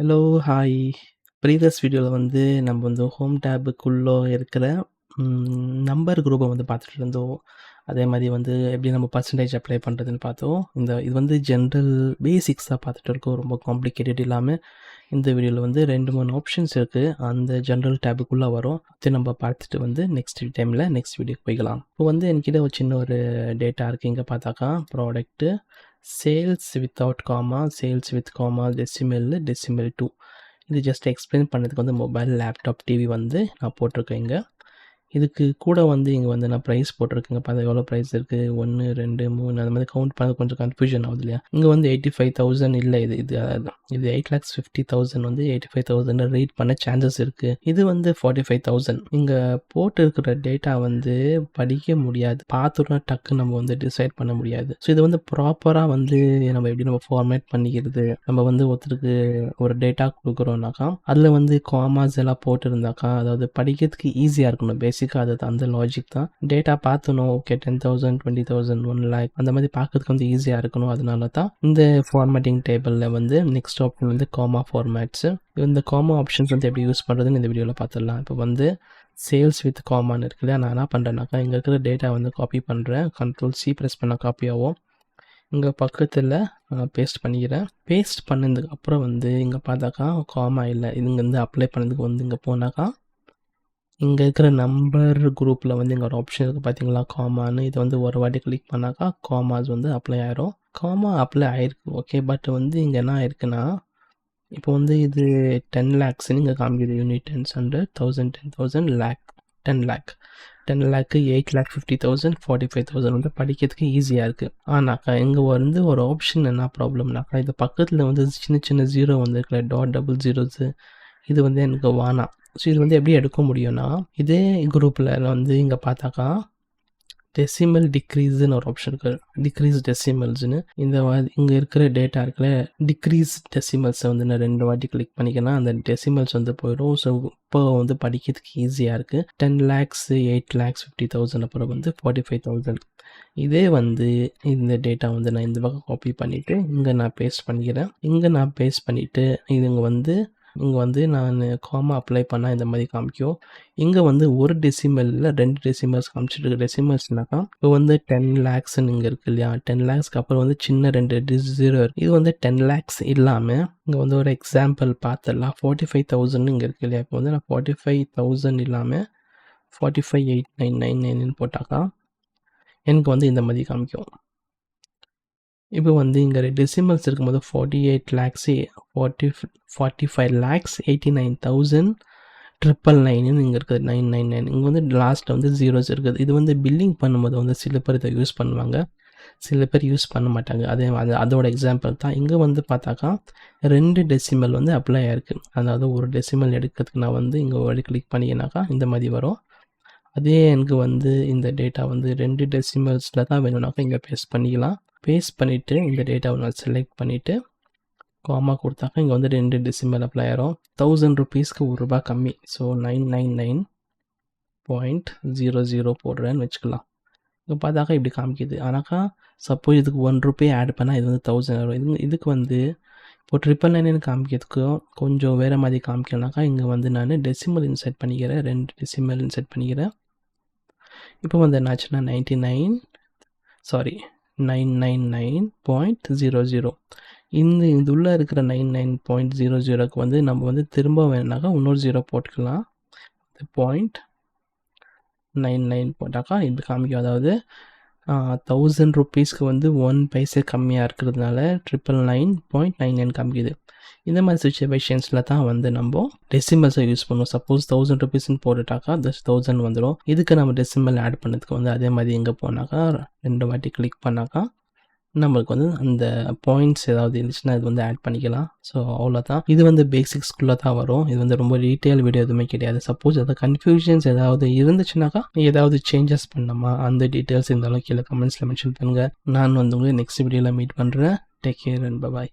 Hello, hi. Previous வீடியோவில் வந்து நம்ம வந்து ஹோம் டேபுக்குள்ளே இருக்கிற நம்பர் குரூப்பை வந்து பார்த்துட்டு இருந்தோம். அதே மாதிரி வந்து எப்படி நம்ம பர்சன்டேஜ் அப்ளை பண்ணுறதுன்னு பார்த்தோம். இந்த இது வந்து ஜென்ரல் பேசிக்ஸாக பார்த்துட்டு இருக்கோம். ரொம்ப காம்ப்ளிகேட்டட் இல்லாமல் இந்த வீடியோவில் வந்து 2, 3 ஆப்ஷன்ஸ் இருக்குது அந்த ஜென்ரல் டேபுக்குள்ளே வரும். அத நம்ம பார்த்துட்டு வந்து நெக்ஸ்ட் டைமில் நெக்ஸ்ட் வீடியோக்கு போய்க்கலாம். இப்போ வந்து என்கிட்ட ஒரு சின்ன ஒரு டேட்டா இருக்குது இங்கே பார்த்தாக்கா product sales without comma, sales with comma, decimal, decimal two இது ஜஸ்ட் எக்ஸ்பிளைன் பண்ணதுக்கு வந்து மொபைல், லேப்டாப், டிவி வந்து நான் போட்டிருக்கேன் இங்கே. இதுக்கு கூட வந்து இங்கே வந்து நான் ப்ரைஸ் போட்டிருக்கேங்க. பார்த்தா எவ்வளோ ப்ரைஸ் இருக்குது ஒன்று ரெண்டு மூணு அந்த மாதிரி கவுண்ட் பண்ண கொஞ்சம் கன்ஃப்யூஷன் ஆகுது இல்லையா? இங்கே வந்து 85,000 இல்ல இது இது இது 8,50,000 வந்து 85,000 ரீட் பண்ண சான்சஸ் இருக்குது இது வந்து 45,000 இங்க போட்டிருக்கிற டேட்டா வந்து படிக்க முடியாது. பார்த்தோன டக்குன்னு நம்ம வந்து டிசைட் பண்ண முடியாது. ஸோ இது வந்து ப்ராப்பராக வந்து நம்ம எப்படி நம்ம ஃபார்மேட் பண்ணிக்கிறது. நம்ம வந்து ஒருத்தருக்கு ஒரு டேட்டா கொடுக்குறோம்னாக்கா அதில் வந்து காமாஸ் எல்லாம் போட்டிருந்தாக்கா, அதாவது படிக்கிறதுக்கு ஈஸியாக இருக்கணும். பேஸ் அது அந்த லாஜிக் தான். டேட்டா பார்த்தணும் ஓகே 10,000, 20,000, 1,00,000 அந்த மாதிரி பார்க்கறதுக்கு வந்து ஈஸியாக இருக்கணும். அதனால தான் இந்த ஃபார்மேட்டிங் டேபிளில் வந்து நெக்ஸ்ட் ஆப்ஷன் வந்து காமா ஃபார்மேட்ஸு இந்த காமா ஆப்ஷன்ஸ் வந்து எப்படி யூஸ் பண்ணுறதுன்னு இந்த வீடியோவில் பார்த்துடலாம். இப்போ வந்து சேல்ஸ் வித் காமான்னு இருக்கு இல்லையா? நான் என்ன பண்ணுறேன்னாக்கா இங்கே இருக்கிற டேட்டா வந்து காப்பி பண்ணுறேன் கண்ட்ரோல் சி ப்ரெஸ் பண்ணால் காப்பி ஆகும். இங்கே பக்கத்தில் பேஸ்ட் பண்ணிக்கிறேன். பேஸ்ட் பண்ணதுக்கு அப்புறம் வந்து இங்கே பார்த்தாக்கா காமா இல்லை இங்க வந்து அப்ளை பண்ணதுக்கு வந்து இங்கே போனாக்கா, இங்கே இருக்கிற நம்பர் குரூப்பில் வந்து எங்களோட ஒரு ஆப்ஷன் இருக்குது பார்த்தீங்களா? காமான்னு. இதை வந்து ஒரு வாட்டி கிளிக் பண்ணாக்கா, காமாஸ் வந்து அப்ளை ஆயிரும். காமா அப்ளை ஆயிருக்கு. ஓகே. பட் வந்து இங்கே என்ன ஆயிருக்குன்னா, இப்போ வந்து இது 10 லேக்ஸ்ன்னு இங்கே காமிக்குது. Unit 10s 100, 1000, 10,000, lakh 10 lakh. 10 லேக், 8,50,000, 45,000 வந்து படிக்கிறதுக்கு ஈஸியாக இருக்குது ஆனாக்கா இங்கே வந்து ஒரு ஆப்ஷன் என்ன ப்ராப்ளம்னாக்கா, இது பக்கத்தில் வந்து சின்ன சின்ன ஜீரோ வந்துருக்குல்ல டாட் டபுள் ஜீரோஸு இது வந்து எனக்கு வானா ஸோ இது வந்து எப்படி எடுக்க முடியும்னா, இதே குரூப்பில் வந்து இங்கே பார்த்தாக்கா, டெசிமல் டிக்ரீஸ்னு ஒரு ஆப்ஷன் இருக்குது டிக்ரீஸ் டெசிமல்ஸ்னு இந்த இங்கே இருக்கிற டேட்டா இருக்குல்ல, டிக்ரீஸ் டெசிமல்ஸை வந்து நான் ரெண்டு வாட்டி கிளிக் பண்ணிக்கன்னா அந்த டெசிமல்ஸ் வந்து போயிடும். ஸோ இப்போ வந்து படிக்கிறதுக்கு ஈஸியாக இருக்குது டென் லேக்ஸ், 8,50,000 அப்புறம் வந்து 45,000 இதே வந்து இந்த டேட்டா வந்து நான் இந்த பக்கம் காப்பி பண்ணிவிட்டு இங்கே நான் பேஸ்ட் பண்ணிக்கிறேன். இங்கே நான் பேஸ்ட் பண்ணிவிட்டு இதுங்க வந்து இங்கே வந்து நான் காமா அப்ளை பண்ணால் இந்த மாதிரி காமிக்கும். இங்கே வந்து ஒரு டெசிமலில் ரெண்டு டெசிமல்ஸ் காமிச்சிட்டு இருக்கு. டெசிமல்ஸ்னாக்கா, இப்போ வந்து 10 லேக்ஸ்ன்னு இங்கே இருக்கு இல்லையா? 10 லேக்ஸ்க்கு அப்புறம் வந்து சின்ன ரெண்டு டிஸ் ஜீரோ இருக்குது இது வந்து 10 லேக்ஸ் இல்லாமல் இங்கே வந்து ஒரு எக்ஸாம்பிள் பார்த்துடலாம். 45,000 இங்க இருக்கு இல்லையா? இப்போ வந்து நான் ஃபார்ட்டி ஃபைவ் தௌசண்ட் இல்லாமல் forty five eight nine nine நைன்னு போட்டாக்கா, எனக்கு வந்து இந்த மாதிரி காமிக்கும். இப்போ வந்து இங்கே டெசிமல்ஸ் இருக்கும்போது 48 lakhs eighty nine thousand triple நைனுன்னு இங்கே இருக்குது. 999 இங்க வந்து லாஸ்ட்டில் வந்து ஜீரோஸ் இருக்குது. இது வந்து பில்லிங் பண்ணும்போது வந்து சில பேர் இதை யூஸ் பண்ணுவாங்க. சில பேர் யூஸ் பண்ண மாட்டாங்க. அதே அது அதோட எக்ஸாம்பிள் தான். இங்கே வந்து பார்த்தாக்கா, ரெண்டு டெசிமல் வந்து அப்ளை ஆயிருக்கு. அதாவது ஒரு டெசிமல் எடுக்கிறதுக்கு நான் வந்து இங்கே ஒரு கிளிக் பண்ணிங்கனாக்கா, இந்த மாதிரி வரும். அதே எனக்கு வந்து இந்த டேட்டா வந்து ரெண்டு டெசிமல்ஸில் தான் வேணும்னாக்கா, இங்கே பேஸ்ட் பண்ணிக்கலாம். பேஸ்ட் பண்ணிவிட்டு இந்த டேட்டாவை நான் செலக்ட் பண்ணிவிட்டு காமா கொடுத்தாக்க இங்கே வந்து ரெண்டு டெசிமல் அப்ளை ஆயிரும். ₹1000க்கு ரூ. 1 கம்மி. ஸோ 999.00 போடுறேன்னு வச்சுக்கலாம். இங்கே பார்த்தாக்கா இப்படி காமிக்குது. ஆனாக்கா, சப்போஸ் இதுக்கு ஒன் ருபே ஆட் பண்ணால் இது வந்து தௌசண்ட் வரும். இது இதுக்கு வந்து இப்போ 999ன்னு காமிக்கிறதுக்கும் கொஞ்சம் வேறு மாதிரி காமிக்கணும்னாக்கா, இங்கே வந்து நான் டெசிமல் இன்செட் பண்ணிக்கிறேன். ரெண்டு டெசிமல் இன்செட் பண்ணிக்கிறேன். இப்போ வந்து என்னாச்சுன்னா 99 சாரி 999.00 இந்த இது உள்ளே இருக்கிற 99.00க்கு வந்து நம்ம வந்து திரும்ப வேணாக்கா இன்னொரு ஜீரோ போட்டுக்கலாம். பாயிண்ட் 99 போட்டாக்கா இப்படி காமிக்கும். அதாவது தௌசண்ட் ருபீஸ்க்கு வந்து ஒன் பைசா கம்மியாக இருக்கிறதுனால 999.99 காமிக்குது. இந்த மாதிரி சுச்சுவேஷன்ஸில் தான் வந்து நம்ம டெசிமல்ஸை யூஸ் பண்ணுவோம். சப்போஸ் ₹1000ன்னு போட்டுட்டாக்கா, ஜஸ்ட் தௌசண்ட் வந்துடும் இதுக்கு நம்ம டெசிமல் ஆட் பண்ணதுக்கு வந்து அதே மாதிரி எங்கே போனாக்கா, ரெண்டு வாட்டி கிளிக் பண்ணாக்கா, நம்மளுக்கு வந்து அந்த பாயிண்ட்ஸ் ஏதாவது இருந்துச்சுன்னா, இது வந்து ஆட் பண்ணிக்கலாம். ஸோ அவ்வளோதான். இது வந்து பேசிக்ஸ்குள்ளே தான் வரும். இது வந்து ரொம்ப டீட்டெயில் வீடியோ எதுவுமே கிடையாது. சப்போஸ் ஏதாவது கன்ஃபியூஷன்ஸ் ஏதாவது இருந்துச்சுனாக்கா, ஏதாவது சேஞ்சஸ் பண்ணணுமா, அந்த டீட்டெயில்ஸ் இருந்தாலும் கீழே கமெண்ட்ஸில் மென்ஷன் பண்ணுங்கள் நான் வந்து உங்களுக்கு நெக்ஸ்ட் வீடியோவில் மீட் பண்ணுறேன் டேக் கேர் அண்ட் பாய்.